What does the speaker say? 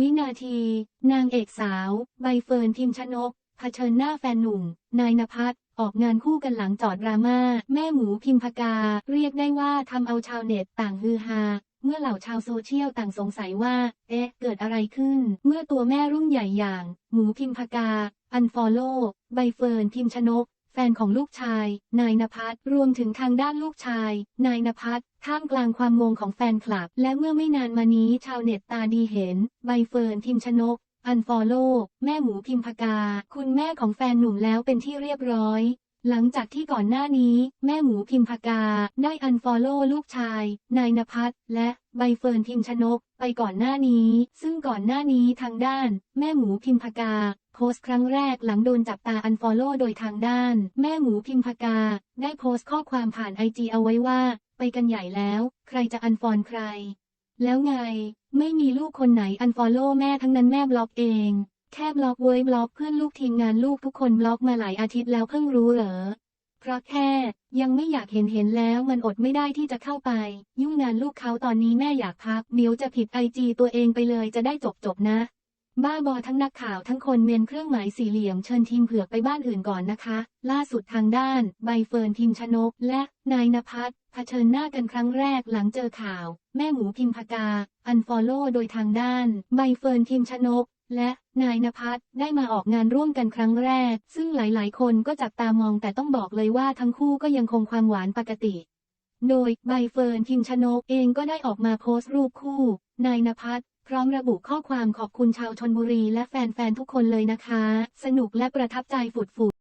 วินาที นางเอกสาว ใบเฟิร์นพิมชนกเผชิญหน้าแฟนหนุ่ม นายนภัสออกงานคู่กันหลังจอดดราม่า แม่หมูพิมพกา เรียกได้ว่าทำเอาชาวเน็ตต่างฮือฮา เมื่อเหล่าชาวโซเชียลต่างสงสัยว่า เอ๊ะ เกิดอะไรขึ้น เมื่อตัวแม่รุ่นใหญ่อย่าง หมูพิมพกา อันฟอลโล่ใบเฟิร์นพิมชนก แฟนของลูกชาย นายนภัสรวมถึงทางด้านลูกชาย นายนภัสท่ามกลางความงงของแฟนคลับ และเมื่อไม่นานมานี้ชาวเน็ตตาดีเห็น ใบเฟิร์นพิมชนก อันฟอลโล่แม่หมูพิมพกา คุณแม่ของแฟนหนุ่มแล้วเป็นที่เรียบร้อยหลังจากที่ก่อนหน้านี้ แม่หมูพิมพกา ได้อันฟอลโล่ลูกชาย นายนภัสและใบเฟิร์นพิมชนก ไปก่อนหน้านี้ ซึ่งก่อนหน้านี้ทางด้าน แม่หมูพิมพกา โพสต์ครั้งแรกหลังโดนจับตาอันฟอลโล่โดยทางด้าน แม่หมูพิมพกา ได้โพสต์ข้อความผ่านไอจีเอาไว้ว่า ไปกันใหญ่แล้ว ใครจะอันฟอนใคร แล้วไง ไม่มีลูกคนไหนอันฟอลโล่แม่ทั้งนั้นแม่บล็อกเอง แค่บล็อกเว้ยบล็อกเพื่อนลูกทีมงานลูกทุกคนบล็อกมาหลายอาทิตย์แล้วเพิ่งรู้เหรอเพราะแค่ยังไม่อยากเห็นเห็นแล้วมันอดไม่ได้ที่จะเข้าไป ยุ่งงานลูกเขาตอนนี้แม่อยากพักเดี๋ยวจะผิดไอจีตัวเองไปเลยจะได้จบจบนะ บ้าบอทั้งนักข่าวทั้งคนเมนเครื่องหมายสี่เหลี่ยมเชิญทีมเผือกไปบ้านอื่นก่อนนะคะ ล่าสุดทางด้าน ใบเฟิร์นพิมชนก และนายนภัสเผชิญหน้ากันครั้งแรกหลังเจอข่าว แม่หมูพิมพกา อันฟอลโล่โดยทางด้าน ใบเฟิร์นพิมชนก และนายนภัสได้มาออกงานร่วมกันครั้งแรก ซึ่งหลายๆ คนก็จับตามองแต่ต้องบอกเลยว่าทั้งคู่ก็ยังคงความหวานปกติ โดยใบเฟิร์นพิมชนกเองก็ได้ออกมาโพสต์รูปคู่ นายนภัสพร้อมระบุข้อความขอบคุณชาวชนบุรีและแฟนๆทุกคนเลยนะคะ สนุกและประทับใจฝุดๆ